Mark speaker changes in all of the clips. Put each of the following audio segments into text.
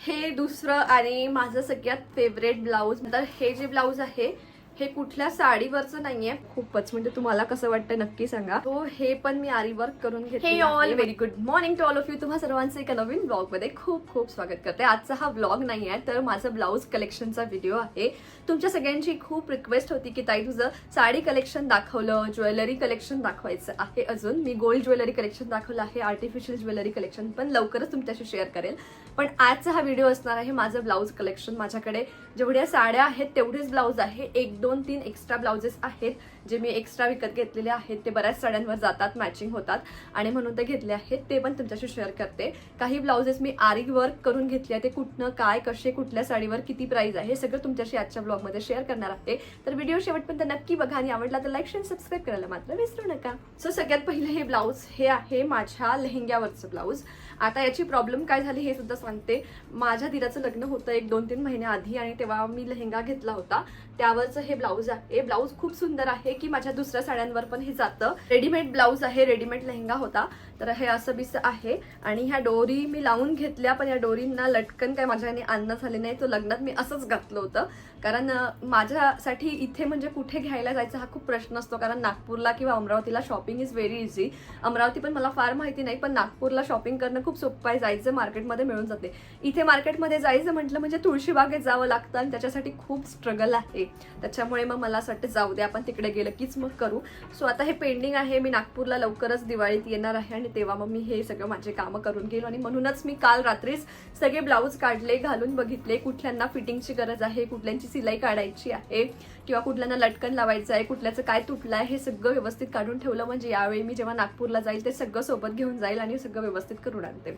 Speaker 1: हे दुसरं आणि माझं सगळ्यात फेवरेट ब्लाऊज तर हे जे ब्लाऊज आहे हे कुठल्या साडीवरचं नाहीये. खूपच म्हणजे तुम्हाला कसं वाटतं नक्की सांगा. तो हे पण मी आरी वर्क करून घेते हे all very good morning to all of you तुम्हा सर्वांचं एका नवीन ब्लॉगमध्ये खूप खूप स्वागत करते. आजचा हा ब्लॉग नाही आहे तर माझं ब्लाऊज कलेक्शनचा व्हिडिओ आहे. तुमच्या सगळ्यांची खूप रिक्वेस्ट होती की ताई तुझं साडी कलेक्शन दाखवलं ज्वेलरी कलेक्शन दाखवायचं आहे अजून. मी गोल्ड ज्वेलरी कलेक्शन दाखवलं आहे आर्टिफिशियल ज्वेलरी कलेक्शन पण लवकरच तुमच्याशी शेअर करेल. पण आजचा हा व्हिडिओ असणार आहे माझं ब्लाऊज कलेक्शन माझ्याकडे जेवढ्या साड्या आहेत तेवढेच ब्लाऊज आहे. एक दोन तीन एक्स्ट्रा ब्लाउजेस आहेत. जे मी एक्स्ट्रा विकत घेतलेले आहेत ते बऱ्याच साड्यांवर जातात मॅचिंग होतात. आणि म्हणून ते घेतले आहेत ते पण तुमच्याशी शेअर करते. काही ब्लाउजेस मी आरी वर्क करून घेतले आहे ते कुठनं काय कसे कुठल्या साडीवर किती प्राईज आहे हे सगळं तुमच्याशी आजच्या ब्लॉगमध्ये शेअर करणार आहे. तर व्हिडिओ शेवटपर्यंत नक्की बघा आणि आवडला तर लाईक शेअर सबस्क्राईब करायला मात्र विसरू नका. सो सगळ्यात पहिले हे ब्लाऊज हे आहे माझ्या लेहंग्यावरचं ब्लाऊज आता याची प्रॉब्लेम काय झाली हे सुद्धा सांगते. माझ्या दिराचं लग्न होतं एक दोन तीन महिन्या आधी आणि तेव्हा मी लेहंगा घेतला होता. त्यावरचं हे ब्लाऊज आहे. ब्लाऊज खूप सुंदर आहे. की माझ्या दुसऱ्या साड्यांवर पण हे जातं. रेडीमेड ब्लाऊज आहे रेडीमेड लेहंगा होता. तर हे असं बीस आहे. आणि ह्या डोरी मी लावून घेतल्या पण या डोरींना लटकन काय माझ्याने आणणं झाले नाही. तो लग्नात मी असंच घातलं होतं. कारण माझ्यासाठी इथे म्हणजे कुठे घ्यायला जायचा हा खूप प्रश्न असतो. कारण नागपूरला किंवा अमरावतीला shopping is very easy Amravati पण मला फार माहिती नाही पण नागपूरला शॉपिंग करणं खूप सोपं आहे. जायचं मार्केटमध्ये मिळून जाते. इथे मार्केटमध्ये जायचं म्हटलं म्हणजे तुळशीबागेत जावं लागतं आणि त्याच्यासाठी खूप स्ट्रगल आहे. त्याच्यामुळे मग मला असं वाटतं जाऊ दे आपण तिकडे गेलं कीच मग करू. सो आता हे पेंडिंग आहे. मी नागपूरला लवकरच दिवाळीत येणार आहे आणि तेव्हा मग मी हे सगळं माझे कामं करून गेलो आणि म्हणूनच मी काल रात्रीच सगळे ब्लाऊज काढले घालून बघितले कुठल्यांना फिटिंगची गरज आहे कुठल्यांची सिलाई काढायची आहे किंवा कुठल्यांना लटकन लावायचं आहे कुठल्याचं काय तुटलं आहे हे सगळं व्यवस्थित काढून ठेवलं. म्हणजे यावेळी मी जेव्हा नागपूरला जाईल ते सगळं सोबत घेऊन जाईल आणि सगळं व्यवस्थित करून आणते.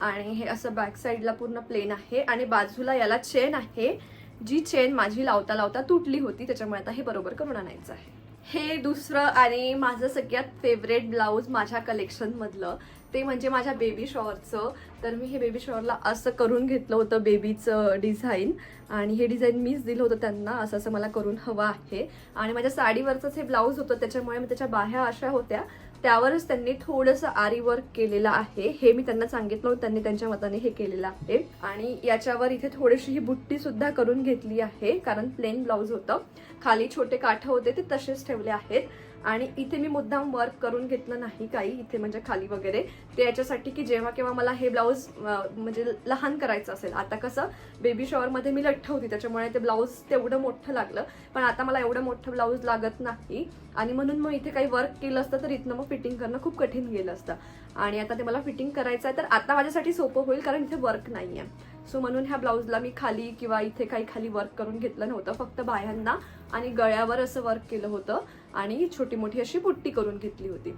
Speaker 1: आणि हे असं बॅक साईडला पूर्ण प्लेन आहे. आणि बाजूला याला चेन आहे जी चेन माझी लावता लावता तुटली होती त्याच्यामुळे आता हे बरोबर करून आणायचं आहे. हे दुसरं आणि माझं सगळ्यात फेवरेट ब्लाऊज माझ्या कलेक्शनमधलं ते म्हणजे माझ्या बेबी शॉवरचं तर मी हे बेबी शॉवरला असं करून घेतलं होतं बेबीचं डिझाईन आणि हे डिझाईन मीच दिलं होतं त्यांना. असं असं मला करून हवं आहे. आणि माझ्या साडीवरचंच हे ब्लाऊज होतं. त्याच्यामुळे मी त्याच्या बाह्या अशा होत्या. त्यावरच त्यांनी थोडंसं आरी वर्क केलेलं आहे. हे मी त्यांना सांगितलं होतं त्यांनी त्यांच्या मताने हे केलेलं आहे. आणि याच्यावर इथे थोडीशी ही बुट्टी सुद्धा करून घेतली आहे कारण प्लेन ब्लाऊज होतं. खाली छोटे काठ होते ते तसेच ठेवले आहेत. आणि इथे मी मुद्दाम वर्क करून घेतलं नाही काही इथे म्हणजे खाली वगैरे. ते याच्यासाठी की जेव्हा केव्हा मला हे ब्लाऊज म्हणजे लहान करायचं असेल. आता कसं बेबी शॉवरमध्ये मी लठ्ठ होती त्याच्यामुळे ते ब्लाऊज तेवढं मोठं लागलं. पण आता मला एवढं मोठं ब्लाऊज लागत नाही. आणि म्हणून मग इथे काही वर्क केलं असतं तर इथनं मग फिटिंग करणं खूप कठीण गेलं असतं. आणि आता ते मला फिटिंग करायचं आहे तर आता माझ्यासाठी सोपं होईल कारण इथे वर्क नाही आहे सो म्हणून ह्या ब्लाऊजला मी खाली किंवा इथे काही खाली वर्क करून घेतलं नव्हतं. फक्त बाह्यांना आणि गळ्यावर असं वर्क केलं होतं आणि छोटी मोठी अशी पुट्टी करून घेतली होती.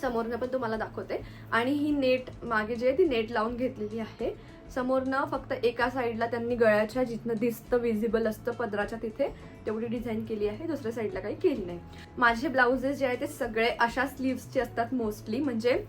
Speaker 1: समोरनं पण तुम्हाला दाखवते. आणि ही नेट मागे जे आहे ती नेट लावून घेतलेली आहे. समोरनं फक्त एका साईडला त्यांनी गळ्याच्या जिथनं दिसतं विजिबल असतं पदराच्या तिथे तेवढी डिझाईन केली आहे. दुसऱ्या साईडला काही केली नाही. माझे ब्लाउजेस जे आहे ते सगळे अशा स्लीव्सचे असतात मोस्टली म्हणजे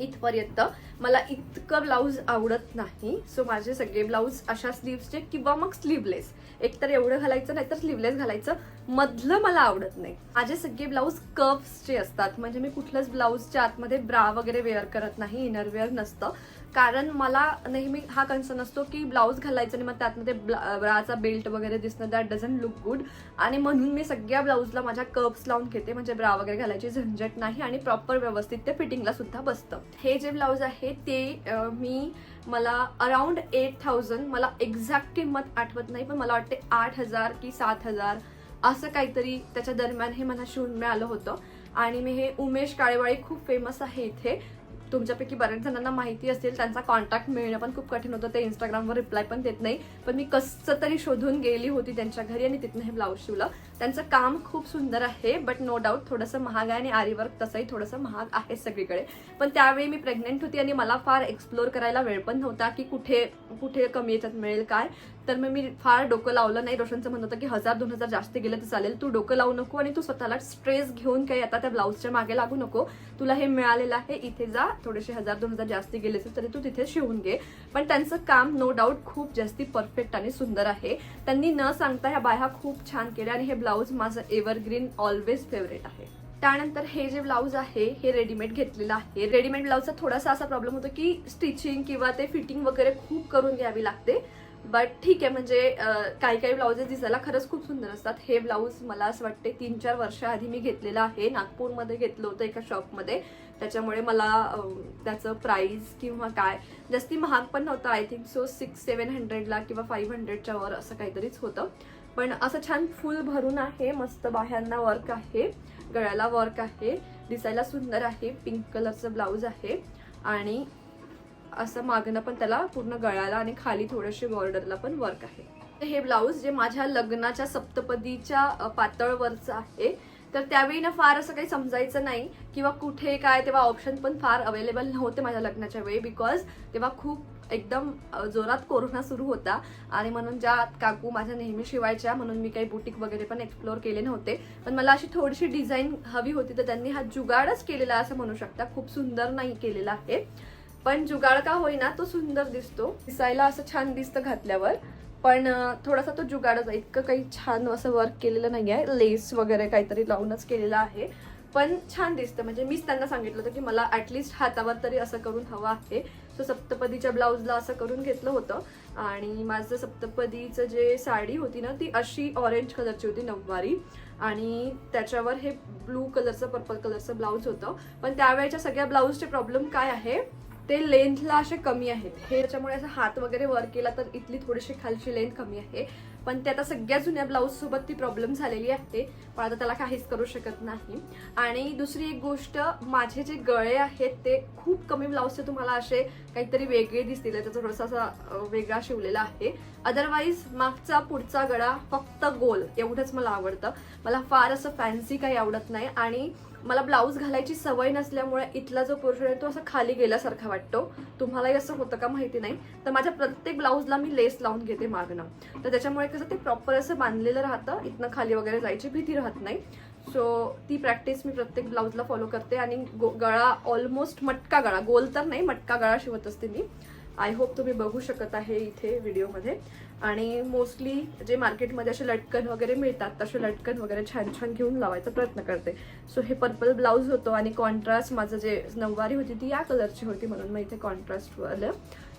Speaker 1: इथपर्यंत मला इतकं ब्लाऊज आवडत नाही. सो माझे सगळे ब्लाऊज अशा स्लीव्सचे किंवा मग स्लीवलेस एकतर एवढं घालायचं नाहीतर स्लीवलेस घालायचं. मधलं मला आवडत नाही. माझे सगळे ब्लाऊज कप्सचे असतात. म्हणजे मी कुठल्याच ब्लाऊजच्या आतमध्ये ब्रा वगैरे वेअर करत नाही इनरवेअर नसतं. कारण मला नेहमी हा कन्सर्न असतो की ब्लाऊज घालायचं आणि मग त्यातमध्ये ब्राचा बेल्ट वगैरे दिसणं दॅट डझंट लुक गुड आणि म्हणून मी सगळ्या ब्लाऊजला माझ्या कप्स लावून घेते म्हणजे ब्रा वगैरे घालायची झंझट नाही आणि प्रॉपर व्यवस्थित ते फिटिंगला सुद्धा बसतं. हे जे ब्लाऊज आहे ते मी मला अराउंड एट थाउजंड मला एक्झॅक्ट किंमत आठवत नाही पण मला वाटते आठ हजार की सात हजार असं काहीतरी त्याच्या दरम्यान हे मला शिवून मिळालं होतं. आणि मी हे उमेश काळेवाळी खूप फेमस आहे इथे. तुमच्यापैकी बऱ्याच जणांना माहिती असेल त्यांचा कॉन्टॅक्ट मिळणं पण खूप कठीण होतं. ते इंस्टाग्रामवर रिप्लाय पण देत नाही. पण मी कसं तरी शोधून गेली होती त्यांच्या घरी आणि तिथनं हे ब्लाऊज शिवलं. त्यांचं काम खूप सुंदर आहे बट नो डाऊट थोडंसं महाग आहे आणि आरीवर्क तसंही थोडंसं महाग आहे सगळीकडे. पण त्यावेळी मी प्रेग्नेंट होती आणि मला फार एक्सप्लोर करायला वेळ पण नव्हता की कुठे कुठे कमी याच्यात मिळेल काय. तर मग मी फार डोकं लावलं नाही. रोशनचं म्हणत होतं की हजार दोन हजार जास्त गेलं तर चालेल. तू डोकं लावू नको आणि तू स्वतःला स्ट्रेस घेऊन काही आता त्या ब्लाऊजच्या मागे लागू नको. तुला हे मिळालेलं आहे. इथे जा. थोडेसे हजार दोन हजार जास्त गेले असेल तरी तू तिथे शिवून घे. पण त्यांचं काम नो डाऊट खूप जास्ती परफेक्ट आणि सुंदर आहे. त्यांनी न सांगता ह्या बाया खूप छान केल्या आणि हे ब्लाऊज माझं एव्हरग्रीन ऑलवेज फेवरेट आहे. त्यानंतर हे जे ब्लाऊज आहे हे रेडीमेड घेतलेलं आहे. रेडीमेड ब्लाऊजचा थोडासा असा प्रॉब्लेम होतो की स्टिचिंग किंवा ते फिटिंग वगैरे खूप करून घ्यावी लागते. बट ठीक आहे म्हणजे काही काही ब्लाउजेस दिसायला खरंच खूप सुंदर असतात. हे ब्लाऊज मला असं वाटते तीन चार वर्षाआधी मी घेतलेलं आहे. नागपूरमध्ये घेतलं होतं एका शॉपमध्ये त्याच्यामुळे मला त्याचं प्राईज किंवा काय जास्ती महाग पण नव्हतं. I think so six seven हंड्रेडला किंवा फाईव्ह हंड्रेडच्या वर असं काहीतरीच होतं. पण असं छान फुल भरून आहे. मस्त बाह्यांना वर्क आहे. गळ्याला वर्क आहे. दिसायला सुंदर आहे. पिंक कलरचं ब्लाऊज आहे. आणि असं मागणं पण त्याला पूर्ण गळ्याला आणि खाली थोडेसे बॉर्डरला पण वर्क आहे. हे ब्लाऊज जे माझ्या लग्नाच्या सप्तपदीच्या पातळवरचं आहे तर त्यावेळी ना फार असं काही समजायचं नाही किंवा कुठे काय तेव्हा ऑप्शन पण फार अवेलेबल नव्हते माझ्या लग्नाच्या वेळी बिकॉज तेव्हा खूप एकदम जोरात कोरोना सुरू होता आणि म्हणून ज्या काकू माझ्या नेहमी शिवायच्या म्हणून मी काही बुटीक वगैरे पण एक्सप्लोर केले नव्हते. पण मला अशी थोडीशी डिझाईन हवी होती तर त्यांनी हा जुगाडच केलेला असं म्हणू शकता खूप सुंदर नाही केलेला आहे. पण जुगाड का होईना तो सुंदर दिसतो. दिसायला असं छान दिसतं घातल्यावर. पण थोडासा तो जुगाडच आहे. इतकं काही छान असं वर्क केलेलं नाही आहे लेस वगैरे काहीतरी लावूनच केलेलं आहे. पण छान दिसतं. म्हणजे मीच त्यांना सांगितलं होतं की मला ॲटलिस्ट हातावर तरी असं करून हवं आहे. सो सप्तपदीच्या ब्लाऊजला असं करून घेतलं होतं. आणि माझं सप्तपदीचं जे साडी होती ना ती अशी ऑरेंज कलरची होती नऊवारी. आणि त्याच्यावर हे ब्लू कलरचं पर्पल कलरचं ब्लाऊज होतं. पण त्यावेळेच्या सगळ्या ब्लाऊजचे प्रॉब्लेम काय आहे? ते लेंथला असे कमी आहेत. हे त्याच्यामुळे असं हात वगैरे वर केला तर इथली थोडीशी खालची लेंथ कमी आहे. पण ते आता सगळ्या जुन्या ब्लाऊज सोबत ती प्रॉब्लेम झालेली आहे. पण आता त्याला काहीच करू शकत नाही. आणि दुसरी एक गोष्ट माझे जे गळे आहेत ते खूप कमी ब्लाऊजचे तुम्हाला असे काहीतरी वेगळे दिसतील. त्याचा थोडासा असा वेगळा शिवलेला आहे. अदरवाईज मागचा पुढचा गळा फक्त गोल एवढंच मला आवडतं. मला फार असं फॅन्सी काही आवडत नाही. आणि मला ब्लाऊज घालायची सवय नसल्यामुळे इथला जो पोर्शन आहे तो असा खाली गेल्यासारखा वाटतो. तुम्हालाही असं होतं का माहिती नाही. तर माझ्या प्रत्येक ब्लाऊजला मी लेस लावून घेते मागणं. तर त्याच्यामुळे कसं ते प्रॉपर असं बांधलेलं राहतं. इथनं खाली वगैरे जायची भीती राहत नाही. सो ती प्रॅक्टिस मी प्रत्येक ब्लाऊजला फॉलो करते आणि गो- गळा ऑलमोस्ट मटका गळा. गोल तर नाही मटका गळा शिवत असते मी. आय होप तुम्ही बघू शकत आहे इथे व्हिडिओमध्ये. आणि मोस्टली जे मार्केटमध्ये असे लटकन वगैरे मिळतात तसे लटकन वगैरे छान छान घेऊन लावायचा प्रयत्न करते. सो हे पर्पल ब्लाऊज होतो आणि कॉन्ट्रास्ट माझं जे नऊवारी होती ती या कलरची होती म्हणून मग इथे कॉन्ट्रास्टवालं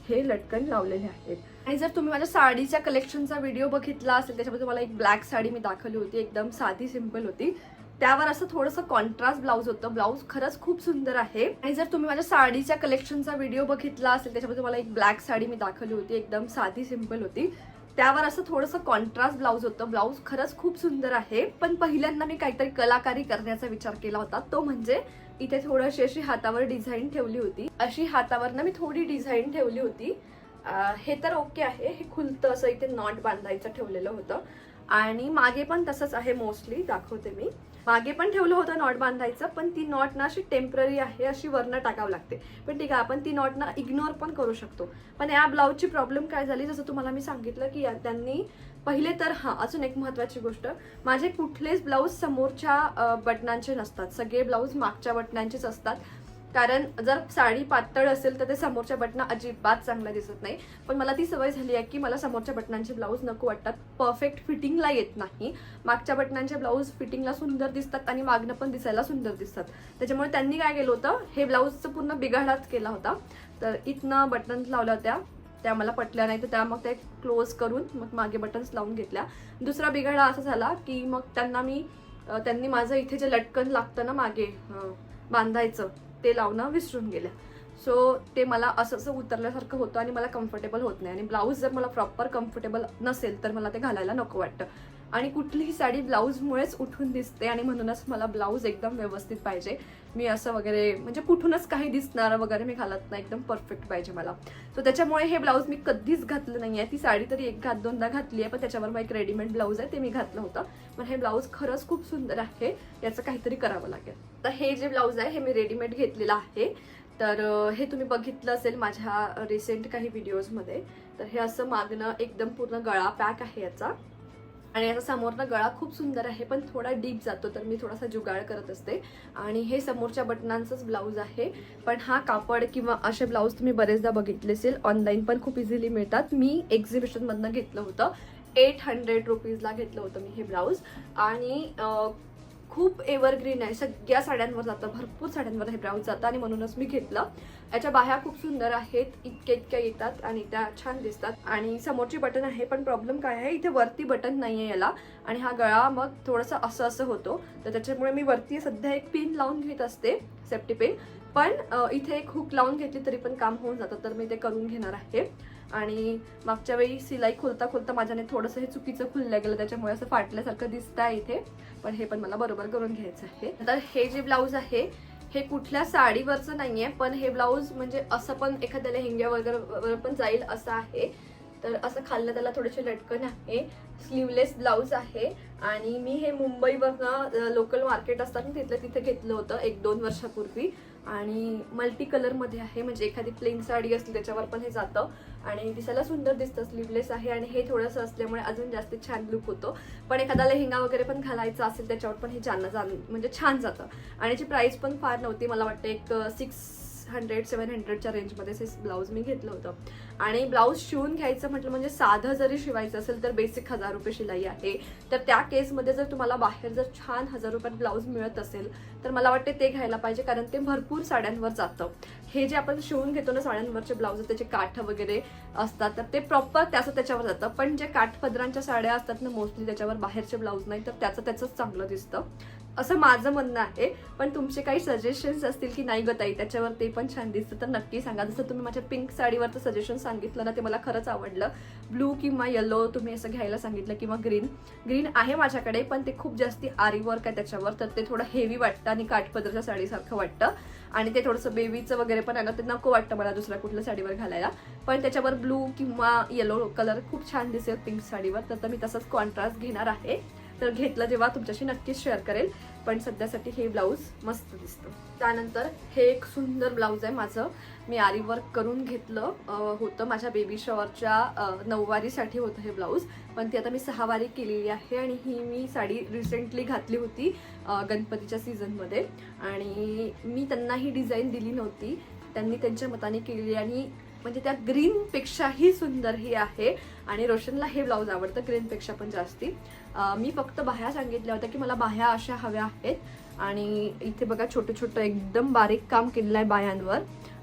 Speaker 1: हे लटकन लावलेले आहेत. आणि जर तुम्ही माझ्या साडीच्या कलेक्शनचा व्हिडिओ बघितला असेल त्याच्यामध्ये तुम्हाला एक ब्लॅक साडी मी दाखवली होती एकदम साधी सिंपल होती. त्यावर असं थोडंसं कॉन्ट्रास्ट ब्लाऊज होतं. ब्लाऊज खरंच खूप सुंदर आहे. आणि जर तुम्ही माझ्या साडीच्या कलेक्शनचा व्हिडिओ बघितला असेल त्याच्यामध्ये तुम्हाला एक ब्लॅक साडी मी दाखवली होती एकदम साधी सिंपल होती. त्यावर असं थोडंसं कॉन्ट्रास्ट ब्लाऊज होतं. ब्लाऊज खरंच खूप सुंदर आहे. पण पहिल्यांदा मी काहीतरी कलाकारी करण्याचा विचार केला होता. तो म्हणजे इथे थोडीशी अशी हातावर डिझाईन ठेवली होती. अशी हातावर ना मी थोडी डिझाईन ठेवली होती. हे तर ओके आहे. हे खुलतं असं इथे नॉट बांधायचं ठेवलेलं होतं. आणि मागे पण तसंच आहे मोस्टली दाखवते मी. मागे पण ठेवलं होतं नॉट बांधायचं पण ती नॉट ना अशी टेंपररी आहे अशी वरनं टाकावं लागते. पण ठीक आहे आपण ती नॉट ना इग्नोर पण करू शकतो. पण या ब्लाऊजची प्रॉब्लेम काय झाली? जसं तुम्हाला मी सांगितलं की त्यांनी पहिले तर हां अजून एक महत्त्वाची गोष्ट. माझे कुठलेच ब्लाऊज समोरच्या बटनांचे नसतात. सगळे ब्लाऊज मागच्या बटनांचेच असतात. कारण जर साडी पातळ असेल तर ते समोरच्या बटना अजिबात चांगलं दिसत नाही. पण मला ती सवय झाली आहे की मला समोरच्या बटनांचे ब्लाऊज नको वाटतात. परफेक्ट फिटिंगला येत नाही. मागच्या बटनांचे ब्लाऊज फिटिंगला सुंदर दिसतात आणि मागणं पण दिसायला सुंदर दिसतात. त्याच्यामुळे त्यांनी काय केलं होतं? हे ब्लाऊजचं पूर्ण बिघाडाच केला होता. तर इथनं बटन्स लावल्या होत्या. त्या मला पटल्या नाही तर त्या मग ते क्लोज करून मग मागे बटन्स लावून घेतल्या. दुसरा बिघाडा असा झाला की मग त्यांना मी त्यांनी माझं इथे जे लटकन लागतं ना मागे बांधायचं ते लावणं विसरून गेल्या. सो ते मला असं असं उतरल्यासारखं होतं आणि मला कम्फर्टेबल होत नाही. आणि ब्लाऊज जर मला प्रॉपर कम्फर्टेबल नसेल तर मला ते घालायला नको वाटतं. आणि कुठलीही साडी ब्लाऊजमुळेच उठून दिसते आणि म्हणूनच मला ब्लाऊज एकदम व्यवस्थित पाहिजे. मी असं वगैरे म्हणजे कुठूनच काही दिसणार वगैरे मी घालत नाही एकदम परफेक्ट पाहिजे मला. सो त्याच्यामुळे हे ब्लाऊज मी कधीच घातलं नाही आहे ती साडी तरी एक घात दोनदा घातली आहे पण त्याच्यावर मग एक रेडीमेड ब्लाऊज आहे ते मी घातलं होतं. पण हे ब्लाऊज खरंच खूप सुंदर आहे याचं काहीतरी करावं लागेल. तर हे जे ब्लाऊज आहे हे मी रेडीमेड घेतलेलं आहे. तर हे तुम्ही बघितलं असेल माझ्या रिसेंट काही व्हिडिओजमध्ये तर हे असं मागणं एकदम पूर्ण गळा पॅक आहे याचा. आणि याचा समोरचा गळा खूप सुंदर आहे पण थोडा डीप जातो तर मी थोडासा जुगाड करत असते. आणि हे समोरच्या बटनांचंच ब्लाऊज आहे पण हा कापड किंवा असे ब्लाऊज तुम्ही बरेचदा बघितले असेल ऑनलाईन पण खूप इझिली मिळतात. मी एक्झिबिशनमधनं घेतलं होतं. एट हंड्रेड रुपीजला घेतलं होतं मी हे ब्लाऊज. आणि खूप एव्हरग्रीन आहे. सगळ्या साड्यांवर जातं भरपूर साड्यांवर हे ब्राऊन जातं आणि म्हणूनच मी घेतलं. याच्या बाह्या खूप सुंदर आहेत इतक्या इतक्या येतात आणि त्या छान दिसतात. आणि समोरची बटन आहे पण प्रॉब्लेम काय आहे इथे वरती बटन नाही आहे याला. आणि हा गळा मग थोडंसं असं असं होतो. तर त्याच्यामुळे मी वरती सध्या एक पिन लावून घेत असते सेफ्टी पिन पण इथे एक हुक लावून घेतली तरी पण काम होऊन जातं. तर मी ते करून घेणार आहे. आणि मागच्या वेळी सिलाई खोलता खोलता माझ्याने थोडंसं हे चुकीचं खुललं गेलं त्याच्यामुळे असं फाटल्यासारखं दिसतं आहे इथे. पण हे पण मला बरोबर करून घ्यायचं आहे. तर हे जे ब्लाऊज आहे हे कुठल्या साडीवरचं नाही आहे पण हे ब्लाऊज म्हणजे असं पण एखाद्या लेहंग्या वगैरे वर पण जाईल असं आहे. तर असं खाल्लं त्याला थोडेसे लटकन आहे. स्लीवलेस ब्लाऊज आहे. आणि मी हे मुंबईवरनं लोकल मार्केट असतात तिथलं तिथे घेतलं होतं एक दोन वर्षापूर्वी. आणि मल्टी कलरमध्ये आहे. म्हणजे एखादी प्लेन साडी असली त्याच्यावर पण हे जातं. आणि दिसायला सुंदर दिसतं स्लीवलेस आहे. आणि हे थोडंसं असल्यामुळे अजून जास्त छान लुक होतो. पण एखादा लेहंगा वगैरे पण घालायचा असेल त्याच्यावर पण हे छान जाण म्हणजे छान जातं. आणि याची प्राईस पण फार नव्हती. मला वाटतं एक सिक्स हंड्रेड सेवन हंड्रेडच्या रेंजमध्ये हे ब्लाऊज मी घेतलं होतं. आणि ब्लाऊज शिवून घ्यायचं म्हटलं म्हणजे साधं जरी शिवायचं असेल तर बेसिक हजार रुपये शिलाई आहे. तर त्या केसमध्ये जर तुम्हाला बाहेर जर छान हजार रुपयात ब्लाऊज मिळत असेल तर मला वाटते ते घ्यायला पाहिजे कारण ते भरपूर साड्यांवर जातं. हे जे आपण शिवून घेतो ना साड्यांवरचे ब्लाऊज त्याचे काठ वगैरे असतात तर ते प्रॉपर त्याचं त्याच्यावर जातं. पण जे काठपदरांच्या साड्या असतात ना मोस्टली त्याच्यावर बाहेरचे ब्लाऊज नाही तर त्याचं त्याचंच चांगलं दिसतं. असं माझं म्हणणं आहे. पण तुमचे काही सजेशन्स असतील की नाही गताई त्याच्यावर ते पण छान दिसतं. तर नक्की सांगा. जसं तुम्ही माझ्या पिंक साडीवरचं सजेशन सांगितलं ना ते मला खरंच आवडलं. ब्लू किंवा येलो तुम्ही असं घ्यायला सांगितलं किंवा ग्रीन ग्रीन आहे माझ्याकडे पण ते खूप जास्ती आरी वर्क आहे त्याच्यावर. तर ते थोडं हेवी वाटतं आणि काठपदरच्या साडीसारखं वाटतं. आणि ते थोडंसं बेबीचं वगैरे पण आहे ना ते नको वाटतं मला दुसऱ्या कुठल्या साडीवर घालायला. पण त्याच्यावर ब्लू किंवा येलो कलर खूप छान दिसेल पिंक साडीवर. तर मी तसंच कॉन्ट्रास्ट घेणार आहे. तर घेतलं जेव्हा तुमच्याशी नक्कीच शेअर करेल. पण सध्यासाठी हे ब्लाऊज मस्त दिसतं. त्यानंतर हे एक सुंदर ब्लाऊज आहे माझं. मी आरी वर्क करून घेतलं. होतं माझ्या बेबी शॉवरच्या नऊवारीसाठी होतं हे ब्लाऊज पण ती आता मी सहावारी केलेली आहे आणि ही मी साडी रिसेंटली घातली होती गणपतीच्या सीझनमध्ये आणि मी त्यांना ही डिझाईन दिली नव्हती. त्यांनी त्यांच्या मताने केलेली आणि म्हणजे त्या ग्रीनपेक्षाही सुंदर ही आहे. आणि रोशनला हे ब्लाऊज आवडतं. ग्रीनपेक्षा पण जास्ती. मी फक्त बाह्या सांगितल्या होत्या की मला बाह्या अशा हव्या आहेत. आणि इथे बघा छोटं छोटं एकदम बारीक काम केलेलं आहे बायांवर.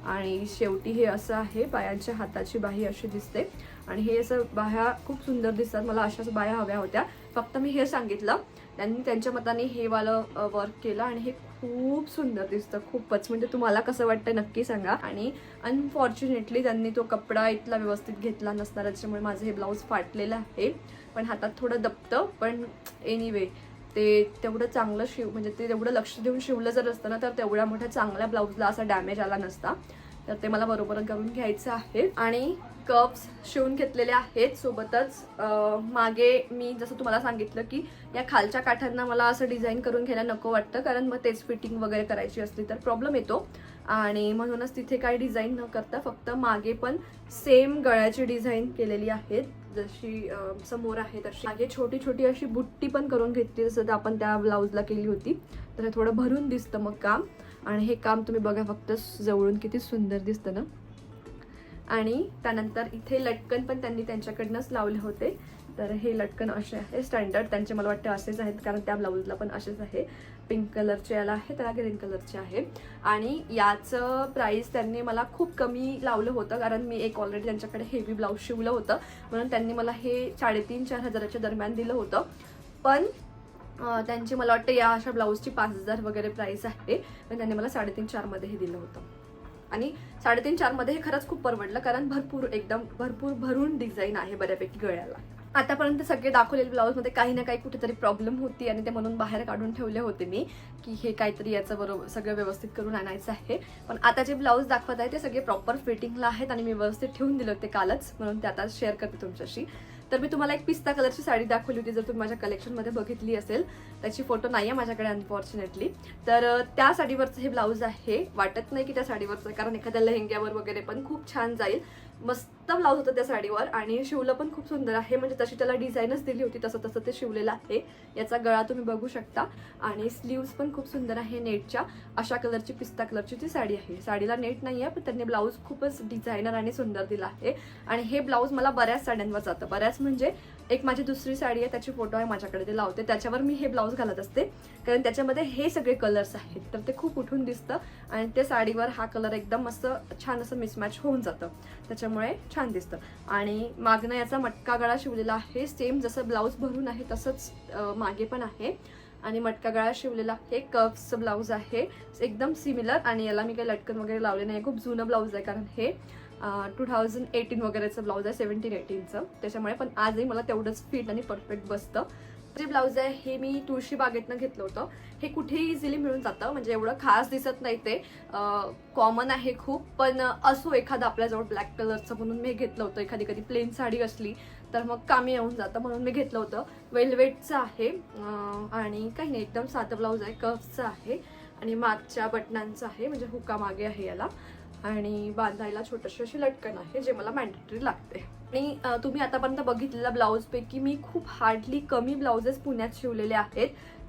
Speaker 1: आणि शेवटी हे असं आहे बायांच्या हाताची बाही अशी दिसते. आणि हे असं बाह्या खूप सुंदर दिसतात. मला अशाच बाह्या हव्या होत्या. फक्त मी हे सांगितलं. त्यांनी त्यांच्या मताने हे वालं वर्क केलं आणि हे खूप सुंदर दिसतं खूपच. म्हणजे तुम्हाला कसं वाटतं नक्की सांगा. आणि अनफॉर्च्युनेटली त्यांनी तो कपडा इथला व्यवस्थित घेतला नसणार त्याच्यामुळे माझं हे ब्लाऊज फाटलेलं आहे. पण हातात थोडं दबतं पण एनिवे ते तेवढं चांगलं शिव म्हणजे ते तेवढं लक्ष देऊन शिवलं जर असतं ना तर तेवढ्या मोठ्या चांगल्या ब्लाऊजला असा डॅमेज आला नसता. तर ते मला बरोबर करून घ्यायचं आहे. आणि कप्स शिवून घेतलेले आहेत सोबतच. मागे मी जसं तुम्हाला सांगितलं की या खालच्या काठांना मला असं डिझाईन करून घ्यायला नको वाटतं कारण मग तेच फिटिंग वगैरे करायची असली तर प्रॉब्लेम येतो. आणि म्हणूनच तिथे काही डिझाईन न करता फक्त मागे पण सेम गळ्याची डिझाईन केलेली आहेत. जशी समोर आहे तशी. मागे छोटी छोटी अशी बुट्टी पण करून घेतली जसं आपण त्या ब्लाऊजला केली होती. तर हे थोडं भरून दिसतं मग काम. आणि हे काम तुम्ही बघा फक्त जवळून किती सुंदर दिसतं ना. आणि त्यानंतर इथे लटकन पण त्यांनी त्यांच्याकडनंच लावले होते. तर हे लटकन असे आहे. स्टँडर्ड त्यांचे मला वाटतं असेच आहेत कारण त्या ब्लाऊजला पण असेच आहे. पिंक कलरचे याला आहे त्याला ग्रीन कलरचे आहे. आणि याचं प्राईस त्यांनी मला खूप कमी लावलं होतं कारण मी एक ऑलरेडी त्यांच्याकडे हेवी ब्लाऊज शिवलं होतं. म्हणून त्यांनी मला हे साडेतीन चार हजाराच्या दरम्यान दिलं होतं. पण त्यांची मला वाटतं या अशा ब्लाऊजची पाच हजार वगैरे प्राईस आहे. पण त्यांनी मला साडेतीन चारमध्ये हे दिलं होतं. आणि साडेतीन चारमध्ये हे खरंच खूप परवडलं कारण भरपूर एकदम भरपूर भरून डिझाईन आहे बऱ्यापैकी गळ्याला. आतापर्यंत सगळे दाखवलेले ब्लाऊजमध्ये काही ना काही कुठेतरी प्रॉब्लेम होती आणि ते म्हणून बाहेर काढून ठेवले होते मी की हे काहीतरी याचं बरोबर सगळं व्यवस्थित करून आणायचं आहे. पण आता जे ब्लाऊज दाखवत आहे ते सगळे प्रॉपर फिटिंगला आहेत आणि मी व्यवस्थित ठेवून दिले होते कालच म्हणून ते आता शेअर करते तुमच्याशी. तर मी तुम्हाला एक पिस्ता कलरची साडी दाखवली होती जर तुम्ही माझ्या कलेक्शनमध्ये बघितली असेल. त्याची फोटो नाही आहे माझ्याकडे अनफॉर्च्युनेटली तर त्या साडीवरचं हे ब्लाऊज आहे. वाटत नाही की त्या साडीवरचं कारण एखाद्या लेहंग्यावर वगैरे पण खूप छान जाईल. मस्त ब्लाऊज होता त्या साडीवर आणि शिवलं पण खूप सुंदर आहे. म्हणजे तशी त्याला डिझाईनच दिली होती तसं तसं ते शिवलेलं आहे. याचा गळा तुम्ही बघू शकता. आणि स्लीव्स पण खूप सुंदर आहे नेटच्या. अशा कलरची पिस्ता कलरची ती साडी आहे. साडीला नेट नाही आहे पण त्यांनी ब्लाऊज खूपच डिझायनर आणि सुंदर दिला आहे. आणि हे ब्लाऊज मला बऱ्याच साड्यांवर जातं. बऱ्याच म्हणजे एक माझी दुसरी साडी आहे त्याची फोटो आहे माझ्याकडे ते लावते. त्याच्यावर मी हे ब्लाऊज घालत असते. कारण त्याच्यामध्ये हे सगळे कलर्स आहेत. तर ते खूप उठून दिसतं आणि त्या साडीवर हा कलर एकदम मस्त छान असं मिसमॅच होऊन जातं. त्याच्यामुळे छान दिसतं. आणि मागनं याचा मटका गळा शिवलेला आहे. सेम जसं ब्लाऊज भरून आहे तसंच मागे पण आहे. आणि मटका गळा शिवलेला आहे. कप्सचं ब्लाऊज आहे. एकदम सिमिलर आणि याला मी काही लटकन वगैरे लावले नाही खूप जुनं ब्लाऊज आहे कारण हे. टू थाउजंड एटीन वगैरेचं ब्लाऊज आहे सेवन्टीन एटीनचं त्याच्यामुळे पण आजही मला तेवढंच फिट आणि परफेक्ट बसतं. जे ब्लाऊज आहे हे मी तुळशी बागेतनं घेतलं होतं. हे कुठेही इझिली मिळून जातं. म्हणजे एवढं खास दिसत नाही ते. कॉमन आहे खूप. पण असो एखादं आपल्याजवळ ब्लॅक कलरचं म्हणून मी घेतलं होतं. एखादी कधी प्लेन साडी असली तर मग कामी येऊन जातं म्हणून मी घेतलं होतं. वेलवेटचं आहे. आणि काही नाही एकदम साधं ब्लाऊज आहे. कफचं आहे. आणि मागच्या बटनांचं आहे. म्हणजे हुका मागे आहे याला. आणि बांधायला छोटशी अशी लटकन आहे जे मला मॅन्डेटरी लागते. आणि तुम्ही आतापर्यंत बघितलेल्या ब्लाऊजपैकी मी खूप हार्डली कमी ब्लाउजेस पुण्यात शिवलेले आहेत.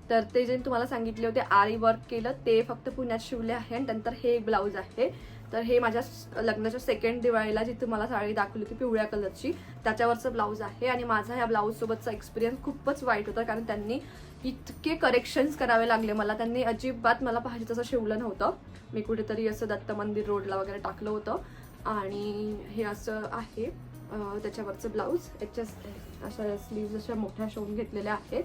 Speaker 1: तर ते जे तुम्हाला सांगितले होते आरी वर्क केलं ते फक्त पुण्यात शिवले आहे आणि नंतर हे एक ब्लाऊज आहे. तर हे माझ्या लग्नाच्या सेकंड दिवाळीला जी तुम्हाला साडी दाखवली होती पिवळ्या कलरची त्याच्यावरचं ब्लाऊज आहे आणि माझा ह्या ब्लाऊजसोबतचा एक्सपिरियन्स खूपच वाईट होता कारण त्यांनी इतके करेक्शन्स करावे लागले मला. त्यांनी अजिबात मला पाहिजे तसं शिवलं नव्हतं. मी कुठेतरी असं दत्त मंदिर रोडला वगैरे टाकलं होतं. आणि हे असं आहे. त्याच्यावरचं ब्लाऊज याच्या अशा स्लीव्ज अशा मोठ्या शिवून घेतलेल्या आहेत.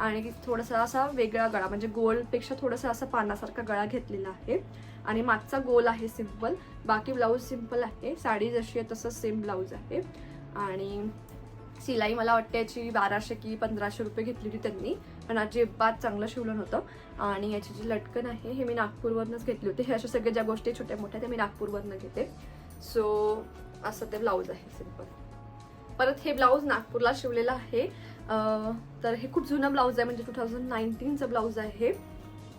Speaker 1: आणि थोडासा असा वेगळा गळा म्हणजे गोलपेक्षा थोडासा असा पानासारखा गळा घेतलेला आहे. आणि मागचा गोल आहे सिंपल बाकी ब्लाऊज सिंपल आहे. साडी जशी आहे तसंच सेम ब्लाऊज आहे. आणि सिलाई मला वाटते याची बाराशे की पंधराशे रुपये घेतली होती त्यांनी. पण अजिबात चांगलं शिवलं नव्हतं. आणि याची जी लटकन आहे हे मी नागपूरवरनंच घेतली होती. हे अशा सगळ्या ज्या गोष्टी छोट्या मोठ्या त्या मी नागपूरवरनं घेते. सो असं ते ब्लाऊज आहे सिंपल परत हे ब्लाऊज नागपूरला शिवलेलं आहे. तर हे खूप जुनं ब्लाऊज आहे म्हणजे टू थाउजंड नाईन्टीनचं ब्लाऊज आहे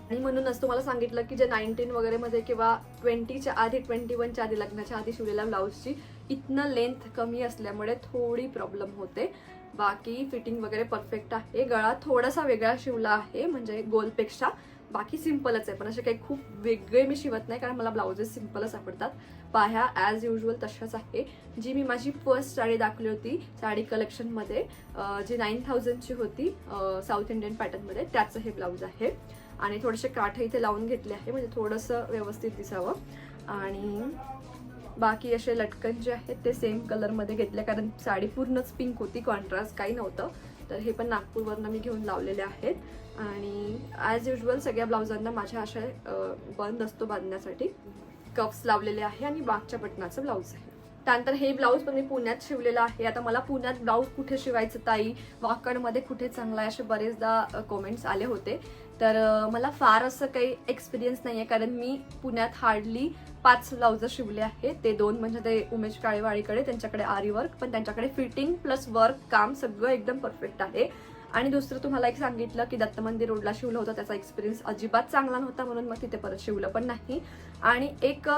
Speaker 1: आणि म्हणूनच तुम्हाला सांगितलं की जे नाईन्टीन वगैरेमध्ये किंवा ट्वेंटीच्या आधी ट्वेंटी वनच्या आधी लग्नाच्या आधी शिवलेल्या ब्लाऊजची इथनं लेंथ कमी असल्यामुळे थोडी प्रॉब्लेम होते. बाकी फिटिंग वगैरे परफेक्ट आहे. गळा थोडासा वेगळा शिवला आहे म्हणजे गोलपेक्षा. बाकी सिम्पलच आहे पण असे काही खूप वेगळे मी शिवत नाही कारण मला ब्लाउजेस सिम्पलच आवडतात. पाह्या ॲज युजल तशाच आहे. जी मी माझी फर्स्ट साडी दाखवली होती साडी कलेक्शनमध्ये जी नाईन थाउजंडची होती साऊथ इंडियन पॅटर्नमध्ये त्याचं हे ब्लाऊज आहे. आणि थोडेसे काठ इथे लावून घेतले आहे म्हणजे थोडंसं व्यवस्थित दिसावं. आणि बाकी असे लटकन जे आहेत ते सेम कलरमध्ये घेतले कारण साडी पूर्णच पिंक होती कॉन्ट्रास्ट काही नव्हतं. तर हे पण नागपूरवरनं मी घेऊन लावलेले आहेत. आणि ॲज युजल सगळ्या ब्लाउजांना माझ्या अशा बंद असतो बांधण्यासाठी. कप्स लावलेले आहे आणि बागच्या बटनाचं ब्लाऊज आहे. त्यानंतर हे ब्लाऊज पण मी पुण्यात शिवलेलं आहे. आता मला पुण्यात ब्लाऊज कुठे शिवायचं ताई? वाकडमध्ये कुठे चांगला आहे? असे बरेचदा कॉमेंट्स आले होते. तर मला फार असं काही एक्सपिरियन्स नाही आहे कारण मी पुण्यात हार्डली पाच ब्लाउज शिवले आहेत ते दोन म्हणजे ते उमेश काळेवाळीकडे त्यांच्याकडे आरी वर्क पण त्यांच्याकडे फिटिंग प्लस वर्क काम सगळं एकदम परफेक्ट आहे. आणि दुसरं तुम्हाला एक सांगितलं की दत्त मंदिर रोडला शिवलं होतं त्याचा एक्सपिरियन्स अजिबात चांगला नव्हता म्हणून मग तिथे परत शिवलं पण नाही. आणि एक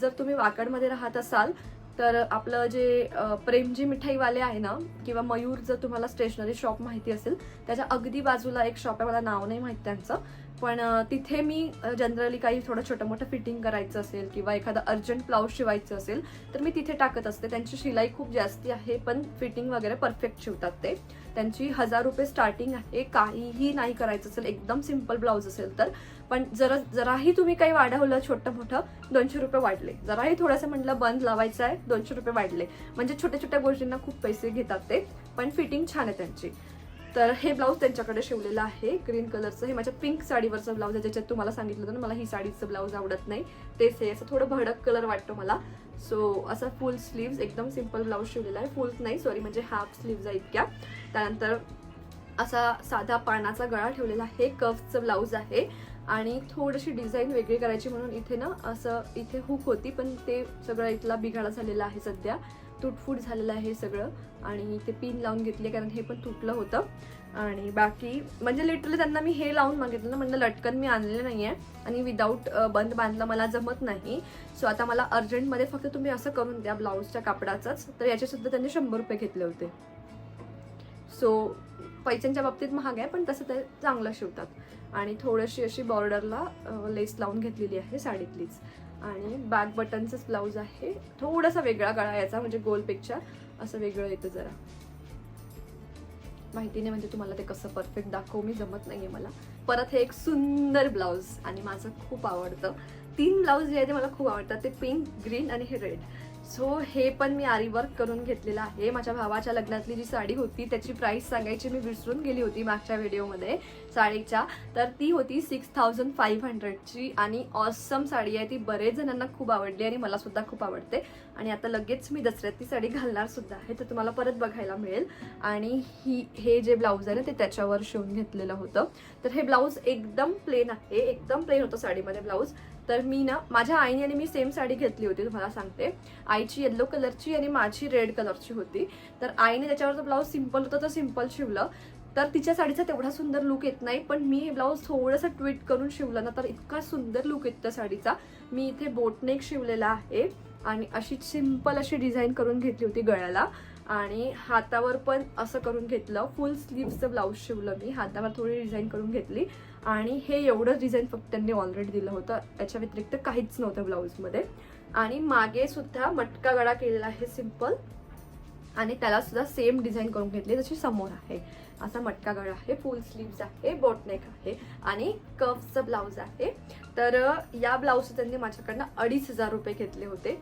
Speaker 1: जर तुम्ही वाकडमध्ये राहत असाल तर आपलं जे प्रेमजी मिठाईवाले आहे ना किंवा मयूर जर तुम्हाला स्टेशनरी शॉप माहिती असेल त्याच्या अगदी बाजूला एक शॉप आहे मला नाव नाही माहीत त्यांचं. पण तिथे मी जनरली काही थोडं छोटं मोठं फिटिंग करायचं असेल किंवा एखादं अर्जंट ब्लाऊज शिवायचं असेल तर मी तिथे टाकत असते. त्यांची शिलाई खूप जास्ती आहे पण फिटिंग वगैरे परफेक्ट शिवतात ते. त्यांची हजार रुपये स्टार्टिंग आहे काहीही नाही करायचं असेल एकदम सिंपल ब्लाऊज असेल तर. पण जरा जराही तुम्ही काही वाढवलं छोटं मोठं दोनशे रुपये वाढले. जराही थोडंसं म्हटलं बंद लावायचं आहे दोनशे रुपये वाढले. म्हणजे छोट्या छोट्या गोष्टींना खूप पैसे घेतात ते पण फिटिंग छान आहे त्यांची. तर हे ब्लाऊज त्यांच्याकडे शिवलेलं आहे. ग्रीन कलरचं हे माझ्या पिंक साडीवरचं ब्लाऊज आहे. ज्याच्यात तुम्हाला सांगितलं होतं मला ही साडीचं ब्लाऊज आवडत नाही. तेच हे असं थोडं भडक कलर वाटतो मला. सो असा फुल स्लीव्ज एकदम सिंपल ब्लाऊज शिवलेला आहे. फुल्स नाही सॉरी म्हणजे हाफ स्लीव्ज आहे इतक्या. त्यानंतर असा साधा पानाचा गळा ठेवलेला आहे. कफचं ब्लाऊज आहे. आणि थोडीशी डिझाईन वेगळी करायची म्हणून इथे ना असं इथे हुक होती पण ते सगळं इथला बिघाडा झालेला आहे सध्या. तुटफूट झालेलं आहे सगळं. आणि ते पिन लावून घेतले कारण हे पण तुटलं होतं. आणि बाकी म्हणजे लिटरली त्यांना मी हे लावून मागितलं ना म्हणजे लटकन मी आणलेलं नाही आहे आणि विदाऊट बंद बांधलं मला जमत नाही. सो आता मला अर्जंटमध्ये फक्त तुम्ही असं करून द्या ब्लाऊजच्या कापडाचाच. तर याचेसुद्धा त्यांनी शंभर रुपये घेतले होते. सो पैशांच्या बाबतीत महाग आहे पण तसं ते चांगलं शिवतात. आणि थोडीशी अशी बॉर्डरला लेस लावून घेतलेली आहे साडीतलीच. आणि बॅक बटनचंच ब्लाऊज आहे. थोडासा वेगळा गळा याचा म्हणजे गोलपेक्षा असं वेगळं येतं जरा. माहिती नाही म्हणजे तुम्हाला ते कसं परफेक्ट दाखवू मी जमत नाहीये मला. परत हे एक सुंदर ब्लाऊज आणि माझं खूप आवडतं. तीन ब्लाऊज जे आहे ते मला खूप आवडतात. ते पिंक ग्रीन आणि हे रेड सो हे पण मी आरी वर्क करून घेतलेलं आहे. माझ्या भावाच्या लग्नातली जी साडी होती त्याची प्राईस सांगायची मी विसरून गेली होती मागच्या व्हिडिओमध्ये साडीच्या. तर ती होती सिक्स थाउजंड फाईव्ह हंड्रेडची आणि ऑसम साडी आहे. ती बरेच जणांना खूप आवडली आणि मला सुद्धा खूप आवडते. आणि आता लगेच मी दसऱ्यात ती साडी घालणार सुद्धा आहे. तर तुम्हाला परत बघायला मिळेल. आणि ही हे जे ब्लाऊज आहे ना ते त्याच्यावर शिवून घेतलेलं होतं. तर हे ब्लाऊज एकदम प्लेन आहे. एकदम प्लेन होतं साडीमध्ये ब्लाऊज तर मी ना माझ्या आईने आणि मी सेम साडी घेतली होती तुम्हाला सांगते. आईची येल्लो कलरची आणि माझी रेड कलरची होती. तर आईने त्याच्यावरचं ब्लाऊज सिंपल होतं तर सिंपल शिवलं. तर तिच्या साडीचा तेवढा सुंदर लुक येत नाही पण मी हे ब्लाऊज थोडंसं ट्विट करून शिवलं ना तर इतका सुंदर लुक येतो त्या साडीचा. मी इथे बोटनेक शिवलेला आहे आणि अशी सिंपल अशी डिझाईन करून घेतली होती गळ्याला. आणि हातावर पण असं करून घेतलं. फुल स्लीव्हचं ब्लाऊज शिवलं मी. हातावर थोडी डिझाईन करून घेतली. आणि हे एवढं डिझाईन फक्त त्यांनी ऑलरेडी दिलं होतं. याच्या व्यतिरिक्त काहीच नव्हतं ब्लाऊजमध्ये आणि मागे सुद्धा मटका गळा केलेला आहे सिंपल आणि त्याला सुद्धा सेम डिझाईन करून घेतली. जशी समोर आहे. असा मटका गळा आहे. फुल स्लीव्स आहे. बोटनेक आहे. आणि कफचं ब्लाऊज आहे. तर या ब्लाऊजचं त्यांनी माझ्याकडनं अडीच हजार रुपये घेतले होते.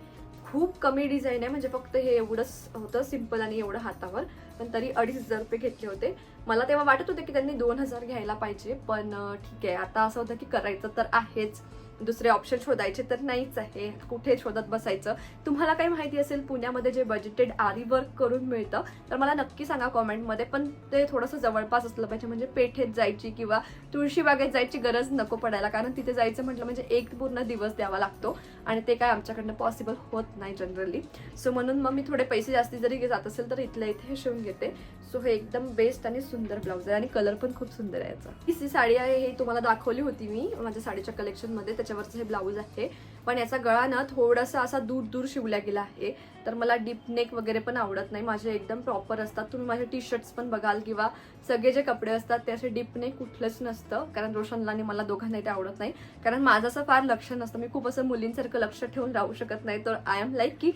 Speaker 1: खूप कमी डिझाईन आहे म्हणजे फक्त हे एवढंच होतं सिंपल आणि एवढं हातावर. पण तरी अडीच हजार रुपये घेतले होते. मला तेव्हा वाटत होतं की त्यांनी दोन हजार घ्यायला पाहिजे पण ठीक आहे. आता असं होतं की करायचं तर आहेच. दुसरे ऑप्शन शोधायचे तर नाहीच आहे. कुठे शोधत बसायचं? तुम्हाला काही माहिती असेल पुण्यामध्ये जे बजेटेड आरी वर्क करून मिळतं तर मला नक्की सांगा कॉमेंटमध्ये पण ते थोडंसं जवळपास असलं पाहिजे. म्हणजे पेठेत जायची किंवा तुळशीबागेत जायची गरज नको पडायला. कारण तिथे जायचं म्हटलं म्हणजे एक पूर्ण दिवस द्यावा लागतो. आणि ते काय आमच्याकडनं पॉसिबल होत नाही जनरली सो म्हणून मग मी थोडे पैसे जास्ती जरी जात असेल तर इथल्या इथे शिवून घेते. सो हे एकदम बेस्ट आणि सुंदर ब्लाऊज आहे. आणि कलर पण खूप सुंदर आहे याचा. ही जी साडी आहे हे तुम्हाला दाखवली होती मी माझ्या साडीच्या कलेक्शनमध्ये याच्यावरचं हे ब्लाऊज आहे. पण याचा गळा ना थोडासा असा दूर दूर शिवला गेला आहे. तर मला डीप नेक वगैरे पण आवडत नाही. माझे एकदम प्रॉपर असतात. तुम्ही माझे टी शर्ट्स पण बघाल किंवा सगळे जे कपडे असतात ते असे डीप नेक कुठलंच नसतं. कारण रोशनला आणि मला दोघांनाही ते आवडत नाही. कारण माझं असं फार लक्ष नसतं. मी खूप असं मुलींसारखं लक्ष ठेवून राहू शकत नाही. तर आय एम लाईक की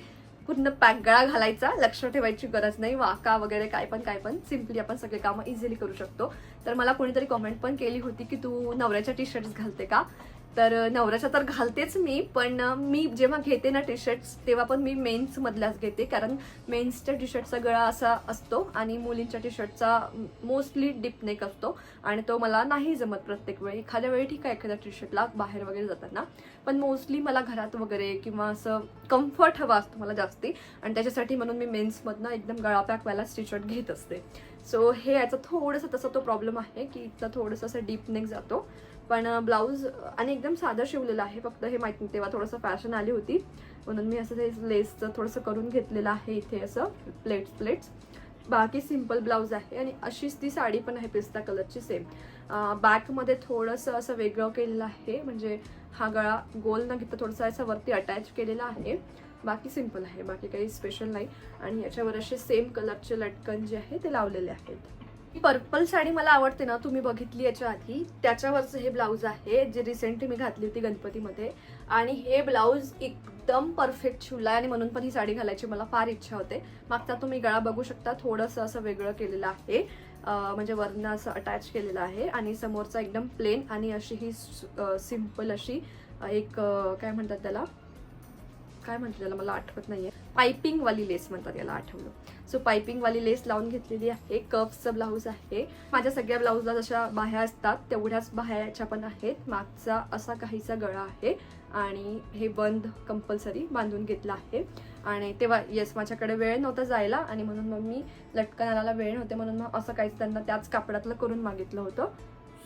Speaker 1: पूर्ण पॅक गळा घालायचा. लक्ष ठेवायची गरज नाही. वाका वगैरे काय पण काय पण. सिम्पली आपण सगळे कामं इझिली करू शकतो. तर मला कोणीतरी कॉमेंट पण केली होती की तू नवऱ्याच्या टी शर्ट्स घालते का? तर नवऱ्याच्या तर घालतेच मी पण मी जेव्हा घेते ना टी शर्ट्स तेव्हा पण मी मेन्समधल्याच घेते कारण मेन्सच्या टी शर्टचा गळा असा असतो आणि मुलींच्या टी शर्टचा मोस्टली डिप नेक असतो आणि तो मला नाही जमत प्रत्येक वेळी. एखाद्या वेळी ठीक आहे एखाद्या टी शर्टला बाहेर वगैरे जाताना पण मोस्टली मला घरात वगैरे किंवा असं कम्फर्ट हवा असतो मला जास्ती आणि त्याच्यासाठी म्हणून मी मेन्समधनं एकदम गळा पॅकवाला टी शर्ट घेत असते. सो हे याचा थोडंसं तसा तो प्रॉब्लेम आहे की इथं थोडंसं असं डीप नेक जातो. पण ब्लाऊज आणि एकदम साधं शिवलेलं आहे. फक्त हे माहिती नाही, तेव्हा थोडंसं फॅशन आली होती. म्हणून मी असं ते लेसचं थोडंसं करून घेतलेलं आहे इथे असं प्लेट्स प्लेट्स बाकी सिंपल ब्लाऊज आहे आणि अशीच ती साडी पण आहे पिस्ता कलरची सेम बॅकमध्ये थोडंसं असं वेगळं केलेलं आहे. म्हणजे हा गळा गोल न घेता थोडंसं असं वरती अटॅच केलेला आहे. बाकी सिंपल आहे बाकी काही स्पेशल नाही. आणि याच्यावर असे सेम कलरचे लटकन जे आहे ते लावलेले आहेत. ही पर्पल साडी मला आवडते ना तुम्ही बघितली याच्या आधी. त्याच्यावरचं हे ब्लाऊज आहे जे रिसेंटली मी घातली होती गणपतीमध्ये. आणि हे ब्लाऊज एकदम परफेक्ट शिवला आणि म्हणून पण ही साडी घालायची मला फार इच्छा होते. मागचा तुम्ही गळा बघू शकता थोडंसं असं वेगळं केलेलं आहे. म्हणजे वरनं असं अटॅच केलेलं आहे आणि समोरचा एकदम प्लेन आणि अशी ही सिंपल अशी एक काय म्हणतात त्याला? काय म्हणतात त्याला? मला आठवत नाहीये. पायपिंगवाली लेस म्हणतात याला आठवलं. सो पायपिंग वाली लेस लावून घेतलेली आहे. कप्सचं ब्लाऊज आहे. माझ्या सगळ्या ब्लाऊजला जशा बाह्या असतात तेवढ्याच बाह्याच्या पण आहेत. मागचा असा काहीचा गळा आहे आणि हे बंद कंपल्सरी बांधून घेतलं आहे. आणि तेव्हा येस माझ्याकडे वेळ नव्हता जायला आणि म्हणून मग मी लटकन आणायला वेळ नव्हते म्हणून मग असं काहीच त्यांना त्याच कापडातलं करून मागितलं होतं.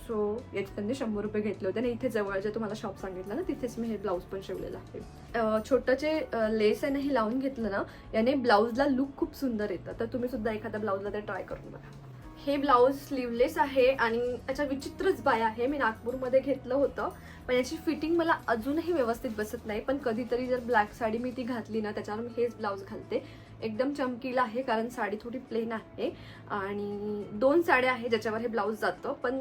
Speaker 1: सो याचे त्यांनी शंभर रुपये घेतले होते आणि इथे जवळ जे तुम्हाला शॉप सांगितलं ना तिथेच मी हे ब्लाऊज पण शिवलेलं आहे. अं, छोटं जे लेस आहे ना हे लावून घेतलं ना याने ब्लाऊजला लुक खूप सुंदर येतं. तर तुम्ही सुद्धा एखाद्या ब्लाऊजला ते ट्राय करून बघा. हे ब्लाऊज स्लीवलेस आहे आणि याच्या विचित्रच बाय आहे. मी नागपूरमध्ये घेतलं होतं पण याची फिटिंग मला अजूनही व्यवस्थित बसत नाही. पण कधीतरी जर ब्लॅक साडी मी ती घातली ना त्याच्यावर मी हेच ब्लाऊज घालते. एकदम चमकीला आहे कारण साडी थोडी प्लेन आहे. आणि दोन साड्या आहे ज्याच्यावर हे ब्लाऊज जातं. पण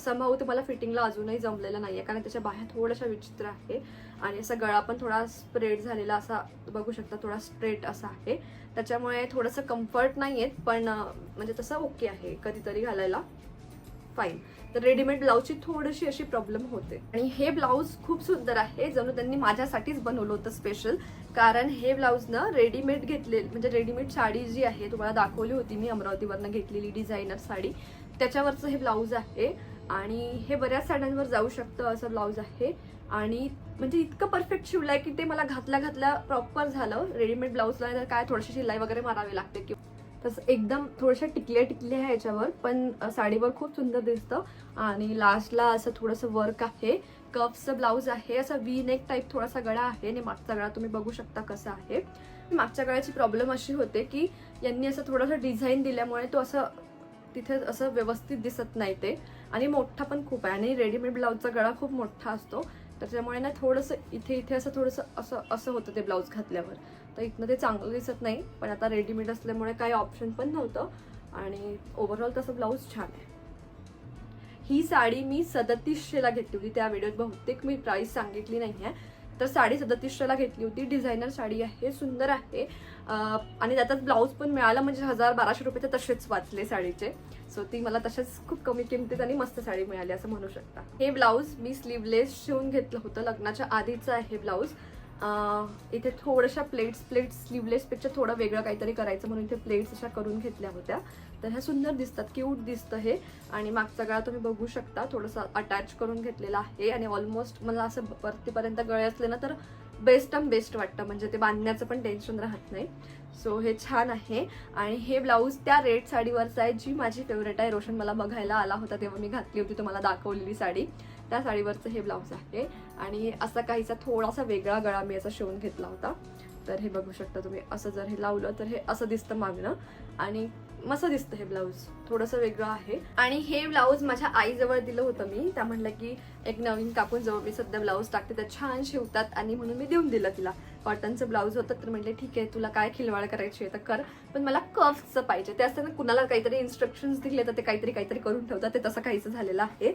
Speaker 1: समभाऊ ते मला फिटिंगला अजूनही जमलेलं नाही आहे कारण त्याच्या बाह्या थोड्याशा विचित्र आहे. आणि असा गळा पण थोडा स्प्रेड झालेला असा बघू शकता थोडा स्ट्रेट असा आहे. त्याच्यामुळे थोडंसं कम्फर्ट नाही आहेत पण म्हणजे तसं ओके आहे कधीतरी घालायला. फाईन तर रेडीमेड ब्लाऊजची थोडीशी अशी प्रॉब्लेम होते. आणि हे ब्लाऊज खूप सुंदर आहे जणू त्यांनी माझ्यासाठीच बनवलं होतं स्पेशल कारण हे ब्लाऊज ना रेडीमेड घेतले म्हणजे रेडीमेड साडी जी आहे तुम्हाला दाखवली होती मी अमरावतीवरनं घेतलेली डिझायनर साडी त्याच्यावरचं हे ब्लाऊज आहे. आणि हे बऱ्याच साड्यांवर जाऊ शकतं असं ब्लाऊज आहे. आणि म्हणजे इतकं परफेक्ट शिवलंय की ते मला घातल्या घातल्या प्रॉपर झालं. रेडीमेड ब्लाऊजला तर काय थोडीशी शिलाई वगैरे मारावी लागते की तसं एकदम थोड्याशा टिकल्या टिकल्या आहे याच्यावर. पण साडीवर खूप सुंदर दिसतं. आणि लास्टला असं थोडंसं वर्क आहे. कप्सचं ब्लाऊज आहे. असं वी नेक टाईप थोडासा गळा आहे. आणि मागचा गळा तुम्ही बघू शकता कसा आहे. मागच्या गळ्याची प्रॉब्लेम अशी होते की यांनी असं थोडंसं डिझाईन दिल्यामुळे तो असं तिथे असं व्यवस्थित दिसत नाही ते. आणि मोठा पण खूप आहे. आणि रेडीमेड ब्लाऊजचा गळा खूप मोठा असतो. त्याच्यामुळे ना थोडंसं इथे इथे असं थोडंसं असं असं होतं ते ब्लाऊज घातल्यावर. तर इथनं ते चांगलं दिसत नाही. पण आता रेडीमेड असल्यामुळे काही ऑप्शन पण नव्हतं. आणि ओव्हरऑल तसं ब्लाऊज छान आहे. ही साडी मी सदतीसशेला घेतली होती. त्या व्हिडिओत बहुतेक मी प्राईस सांगितली नाही आहे तर साडी सदतीसशेला घेतली होती. डिझायनर साडी आहे. सुंदर आहे. आणि त्यातच ब्लाऊज पण मिळाला म्हणजे हजार बाराशे रुपये तर तसेच वाचले साडीचे. सो ती मला तशाच खूप कमी किमतीत आणि मस्त साडी मिळाली असं म्हणू शकता. हे ब्लाऊज मी स्लीवलेस शिवून घेतलं होतं. लग्नाच्या आधीचं आहे ब्लाऊज. इथे थोड्याशा प्लेट्स प्लेट्स स्लीवलेसपेक्षा थोडं वेगळं काहीतरी करायचं म्हणून इथे प्लेट्स अशा करून घेतल्या होत्या. तर ह्या सुंदर दिसतात क्यूट दिसतं हे. आणि मागचा गळा तुम्ही बघू शकता थोडंसं अटॅच करून घेतलेला आहे. आणि ऑलमोस्ट मला असं वरतीपर्यंत गळे असले ना तर बेस्ट अँड बेस्ट वाटतं. म्हणजे ते बांधण्याचं पण टेन्शन राहत नाही. सो हे छान आहे. आणि हे ब्लाऊज त्या रेड साडीवरचं आहे जी माझी फेवरेट आहे. रोशन मला बघायला आला होता तेव्हा मी घातली होती तुम्हाला दाखवलेली साडी. त्या साडीवरचं हे ब्लाऊज आहे. आणि असा काहीसा थोडासा वेगळा गळा मी असा शिवून घेतला होता. तर हे बघू शकता तुम्ही. असं जर हे लावलं तर हे असं दिसतं मागणं. आणि मस्त दिसतं हे ब्लाऊज. थोडंसं वेगळं आहे. आणि हे ब्लाऊज माझ्या आईजवळ दिलं होतं मी. त्या म्हणलं की एक नवीन काकून जवळ मी सध्या ब्लाऊज टाकते. त्या छान शिवतात आणि म्हणून मी देऊन दिलं तिला. कॉटनचं ब्लाऊज होतं. तर म्हटले ठीक आहे तुला काय खिलवाड करायची आहे तर कर. पण मला कफ्सचं पाहिजे. ते असताना कुणाला काहीतरी इन्स्ट्रक्शन्स दिले तर ते काहीतरी काहीतरी करून ठेवतात. ते तसं काहीच झालेलं आहे.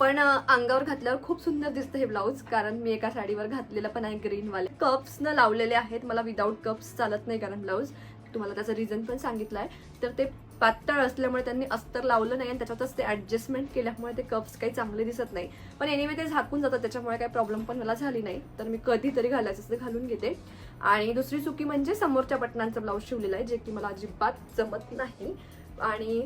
Speaker 1: पण अंगावर घातल्यावर खूप सुंदर दिसतं हे ब्लाऊज. कारण मी एका साडीवर घातलेलं पण आहे ग्रीनवाले कप्स न लावलेले आहेत. मला विदाऊट कप्स चालत नाही कारण ब्लाऊज. तुम्हाला त्याचं रिझन पण सांगितलं आहे. तर ते पातळ असल्यामुळे त्यांनी अस्तर लावलं नाही आणि त्याच्यातच ते ॲडजस्टमेंट केल्यामुळे ते कप्स काही चांगले दिसत नाही. पण एनिवे ते झाकून जातात त्याच्यामुळे काही प्रॉब्लेम पण मला झाली नाही. तर मी कधीतरी घालायचं असं ते घालून घेते. आणि दुसरी चुकी म्हणजे समोरच्या बटनांचा ब्लाऊज शिवलेला आहे जे की मला अजिबात जमत नाही. आणि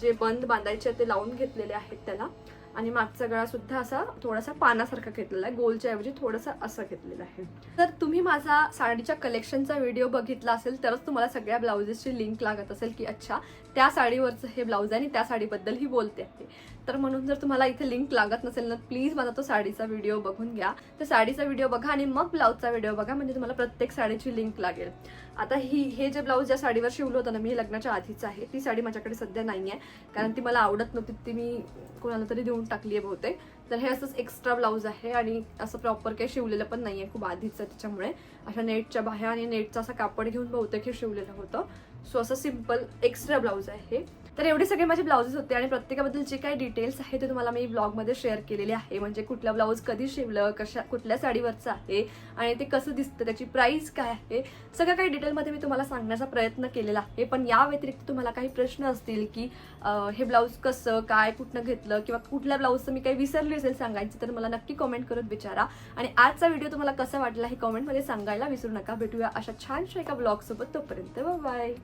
Speaker 1: जे बंद बांधायचे ते लावून घेतलेले आहेत त्याला. आणि मागचा गळा सुद्धा असा थोडासा पानासारखा घेतलेला आहे. गोलच्या ऐवजी थोडासा असा घेतलेला आहे. तर तुम्ही माझा साडीच्या कलेक्शनचा व्हिडिओ बघितला असेल तरच तुम्हाला सगळ्या ब्लाउजेसची लिंक लागत असेल की अच्छा त्या साडीवरचं हे ब्लाऊज आहे आणि त्या साडीबद्दल ही बोलते आहे. तर म्हणून जर तुम्हाला इथे लिंक लागत नसेल ना प्लीज माझा तो साडीचा व्हिडिओ बघून घ्या. तर साडीचा व्हिडिओ बघा आणि मग ब्लाऊजचा व्हिडिओ बघा म्हणजे तुम्हाला प्रत्येक साडीची लिंक लागेल. आता ही हे जे ब्लाऊज ज्या साडीवर शिवलं होतं ना मी हे लग्नाच्या आधीच आहे. ती साडी माझ्याकडे सध्या नाही आहे कारण ती मला आवडत नव्हती ती मी कोणाला तरी देऊन टाकली आहे बहुतेक. तर हे असंच एक्स्ट्रा ब्लाऊज आहे आणि असं प्रॉपर काही शिवलेलं पण नाही आहे खूप आधीच आहे त्याच्यामुळे अशा नेटच्या बाह्या आणि नेटचा असा कापड घेऊन बहुतेक हे शिवलेलं होतं. सो असं सिंपल एक्स्ट्रा ब्लाऊज आहे हे. तर एवढे सगळे माझे ब्लाउजेस होते आणि प्रत्येकाबद्दल जे काही डिटेल्स आहे ते तुम्हाला मी ब्लॉगमध्ये शेअर केलेले आहे. म्हणजे कुठला ब्लाऊज कधी शिवलं कशा कुठल्या साडीवरचं आहे आणि ते कसं दिसतं त्याची प्राईस काय आहे सगळं काही डिटेलमध्ये मी तुम्हाला सांगण्याचा प्रयत्न केलेला आहे. पण या व्यतिरिक्त तुम्हाला काही प्रश्न असतील की हे ब्लाऊज कसं काय कुठनं घेतलं किंवा कुठल्या ब्लाऊजचं मी काही विसरली असेल सांगायचं तर मला नक्की कमेंट करत विचारा. आणि आजचा व्हिडिओ तुम्हाला कसा वाटला हे कॉमेंटमध्ये सांगायला विसरू नका. भेटूया अशा छानशा एका ब्लॉगसोबत तोपर्यंत बाय